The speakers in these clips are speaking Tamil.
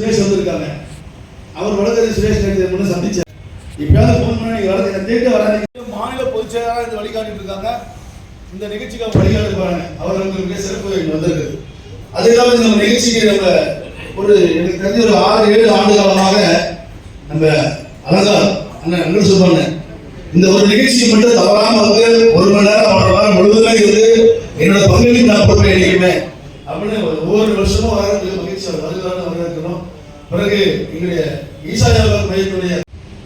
சுரேஷ் வந்திருக்காங்க. அவர் வழக்கறிஞர் சுரேஷ் முன்ன சந்திச்சார் இப்பயாவது ஃபோன் பண்ணி நீங்கள் என்ன தேடி வராதீங்க. மாநில பொதுச் செயலாளர் இந்த வழிகாட்டிட்டு இருக்காங்க. இந்த நிகழ்ச்சிக்கு அவர் வழிகாட்டு பாருங்க. அவர் மிக சிறப்பு வந்திருக்கு. அதே இல்லாமல் நம்ம நிகழ்ச்சிக்கு நம்ம ஒரு எனக்கு தெரிஞ்ச ஒரு ஆறு ஏழு ஆண்டு காலமாக நம்ம அழகா அண்ணன் அண்ணன் சொல்லுவாங்க இந்த ஒரு நிகழ்ச்சி மட்டும் தவறாம வந்து ஒரு மணி நேரம் ஒன்றரை நேரம் முழுவதுமே இருந்து என்னோட பங்களிப்பு நான் கொடுப்பேன் என்னைக்குமே. அப்படின்னு ஒவ்வொரு வருஷமும் வர மகிழ்ச்சி வரவேற்கணும் பிறகு எங்களுடைய ஈசாயாளர் மையத்துடைய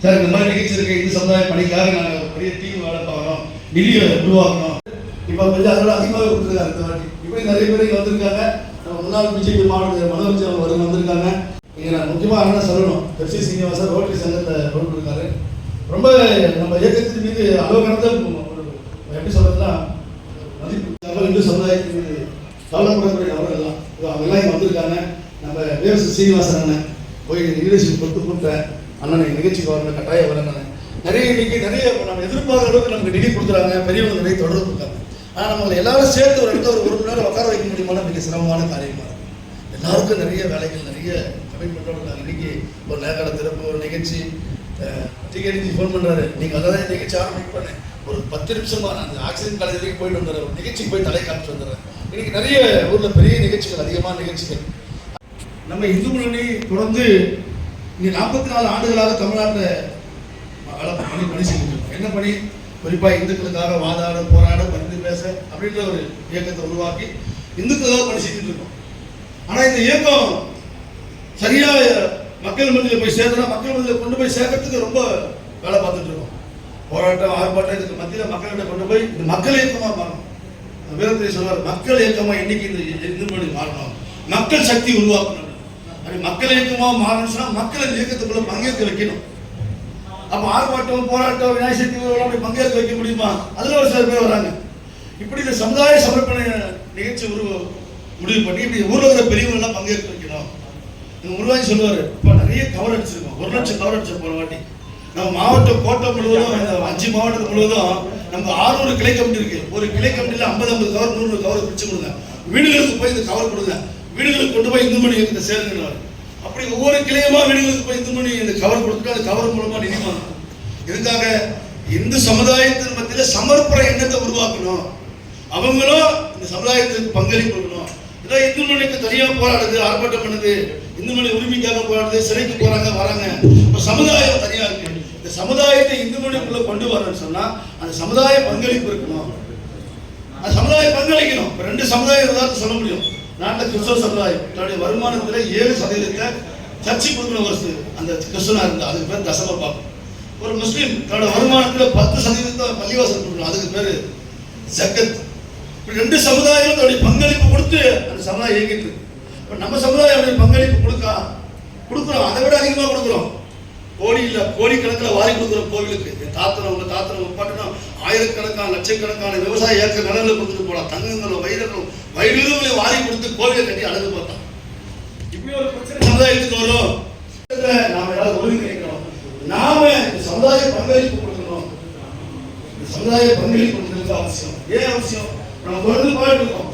சார் இந்த மாதிரி நிகழ்ச்சி இருக்கு. இந்து சமுதாய பணிக்காக நாங்கள் பெரிய தீவு வேலை பார்க்கணும் நிதியை உருவாக்கணும். இப்போ கொஞ்சம் அதோட அதிகமாக கொடுத்துருக்காங்க இந்த வாட்டி. இப்படி நிறைய பேர் இங்கே வந்திருக்காங்க. நம்ம முன்னாள் பிஜேபி மாவட்ட மனோஜ் அவங்க வந்திருக்காங்க. இங்கே நான் முக்கியமாக அண்ணன் சொல்லணும். பெப்சி சீனிவாசன் ரோட்டரி சங்கத்தை கொடுத்துருக்காரு இருக்காரு ரொம்ப நம்ம இயக்கத்தின் மீது அளவு கடந்த எப்படி சொல்றதுன்னா மதிப்பு இந்து சமுதாயத்தின் மீது கவலைப்படக்கூடிய நபர்கள்லாம் இதோ அவங்கெல்லாம் இங்கே வந்திருக்காங்க. நம்ம வேவச சீனிவாசன் அண்ணன். போய் லீடர்ஷிப் கொடுத்து கொடுத்தேன் அண்ணனை நிகழ்ச்சிக்கு வரணும் கட்டாயம் வரணும் நிறைய இன்னைக்கு நிறைய நம்ம எதிர்பார்க்குற அளவுக்கு நமக்கு நிதி கொடுக்குறாங்க பெரியவங்க நிறைய தொடர்பு இருக்காங்க. ஆனால் நம்மளை எல்லாரும் சேர்த்து ஒரு இடத்துல ஒரு ஒரு மணி நேரம் உட்கார வைக்க முடியுமான மிக சிரமமான காரியமாக இருக்கும் எல்லாருக்கும் நிறைய வேலைகள் நிறைய கமிட்மெண்ட்டோட இன்னைக்கு ஒரு நேகால திறப்பு ஒரு நிகழ்ச்சி டிக்கெட் ஃபோன் பண்ணுறாரு நீங்கள் அதான் தான் நிகழ்ச்சி ஆரம்பிக்க பண்ணேன் ஒரு பத்து நிமிஷமாக நான் அந்த ஆக்சிஜன் காலேஜ் வரைக்கும் போயிட்டு வந்துடுறேன். ஒரு நிகழ்ச்சிக்கு போய் தலை காமிச்சு வந்துடுறேன். இன்னைக்கு நிறைய ஊரில் பெரிய நிகழ்ச்சிகள் அதிகமான நிகழ்ச்சிகள். நம்ம இந்து முன்னணி தொடர்ந்து இங்கே நாற்பத்தி நாலு ஆண்டுகளாக தமிழ்நாட்டில் பணி பணி செஞ்சுட்டு இருக்கோம் என்ன பணி? குறிப்பாக இந்துக்களுக்காக வாதாட போராட பரிந்து பேச அப்படின்ற ஒரு இயக்கத்தை உருவாக்கி இந்துக்களுக்காக பணி செஞ்சுட்டு இருக்கோம் ஆனால் இந்த இயக்கம் சரியாக மக்கள் மனதில் போய் சேர்த்தனா மக்கள் மனதில் கொண்டு போய் சேர்க்கறதுக்கு ரொம்ப வேலை பார்த்துட்டு இருக்கோம். போராட்டம் ஆர்ப்பாட்டம் இதுக்கு மத்தியில் மக்கள்கிட்ட கொண்டு போய் இந்த மக்கள் இயக்கமாக மாறணும். வீரத்தை சொல்வார் மக்கள் இயக்கமாக என்னைக்கு இந்த இந்து மொழி மாறணும். மக்கள் சக்தி உருவாக்கணும். அப்படி மக்கள் இயக்கமாக மாறணும்னா மக்கள் இந்த இயக்கத்துக்குள்ள பங்கேற்க வைக்கணும். அப்போ ஆர்ப்பாட்டம் போராட்டம் விநாயகர் சக்தி அப்படி பங்கேற்க வைக்க முடியுமா? அதில் ஒரு சில பேர் வராங்க. இப்படி இந்த சமுதாய சமர்ப்பண நிகழ்ச்சி உருவ முடிவு பண்ணி இப்படி ஊரில் இருக்கிற பெரியவங்க பங்கேற்க வைக்கணும். எங்க உருவாகி சொல்லுவார் இப்போ நிறைய கவர் அடிச்சிருக்கோம். ஒரு லட்சம் கவர் அடிச்சிருக்கோம் போன வாட்டி. நம்ம மாவட்டம் கோட்டை முழுவதும் அஞ்சு மாவட்டம் முழுவதும் நம்ம ஆறுநூறு கிளை கமிட்டி இருக்கு. ஒரு கிளை கமிட்டியில் ஐம்பது ஐம்பது கவர் நூறு கவர் பிடிச்சு கொடுங்க. வீடுகளுக்கு போய் இந்த கவர் கொடுங்க. வீடுகளுக்கு கொண்டு போய் இந்து மணி இயக்கத்தை சேருங்க அப்படி ஒவ்வொரு கிளையமாக வீடுகளுக்கு போய் இந்து மணி இந்த கவர் கொடுத்துட்டு அந்த கவர் மூலமா நிதி வாங்கணும் இதுக்காக இந்து சமுதாயத்தின் மத்தியில சமர்ப்பண எண்ணத்தை உருவாக்கணும். அவங்களும் இந்த சமுதாயத்துக்கு பங்களிப்பு கொடுக்கணும். இதோ இந்து மணிக்கு தனியாக போராடுது ஆர்ப்பாட்டம் பண்ணுது இந்து மணி உரிமைக்காக போராடுது சிறைக்கு போறாங்க வராங்க. இப்போ சமுதாயம் தனியாக இருக்கு. இந்த சமுதாயத்தை இந்து மணிக்குள்ள கொண்டு வரணும்னு சொன்னா அந்த சமுதாய பங்களிப்பு இருக்கணும். அந்த சமுதாயம் பங்களிக்கணும். இப்போ ரெண்டு சமுதாயம் தான் சொல்ல முடியும். நாட்டில் கிறிஸ்தவ சமுதாயம் தன்னுடைய வருமானத்தில் ஏழு சதவீதத்தை சர்ச்சை கொடுக்கணும் ஒரு அந்த கிறிஸ்தனாக இருந்தால் அதுக்கு பேர் தசம ஒரு முஸ்லீம் தன்னோட வருமானத்தில் பத்து சதவீதத்தை பள்ளிவாசல் கொடுக்கணும் அதுக்கு பேர் ஜக்கத். இப்படி ரெண்டு சமுதாயம் தன்னுடைய பங்களிப்பு கொடுத்து அந்த சமுதாயம் இயங்கிட்டு இப்போ நம்ம சமுதாயம் பங்களிப்பு கொடுக்கா கொடுக்குறோம் அதை விட அதிகமாக கொடுக்குறோம். கோடியில் இல்ல கோடி கணக்கில் வாரி கொடுக்குற கோவிலுக்கு. என் தாத்தனை உங்க தாத்தனை முப்பாட்டணும் ஆயிரக்கணக்கான லட்சக்கணக்கான விவசாய ஏக்கர் நிலங்களை கொடுத்துட்டு போகலாம் தங்கங்களும் வைரங்களும் வைரங்களை வாரி கொடுத்து கோவிலை கட்டி அழகு பார்த்தான். இப்படி ஒரு பிரச்சனை சமுதாயத்துக்கு வரும். நாம ஏதாவது ஒருங்கிணைக்கணும் நாம இந்த சமுதாய பங்களிப்பு கொடுக்கணும். இந்த சமுதாய பங்களிப்பு கொடுக்கிறது அவசியம். ஏன் அவசியம்? நம்ம தொடர்ந்து போயிட்டு இருக்கோம்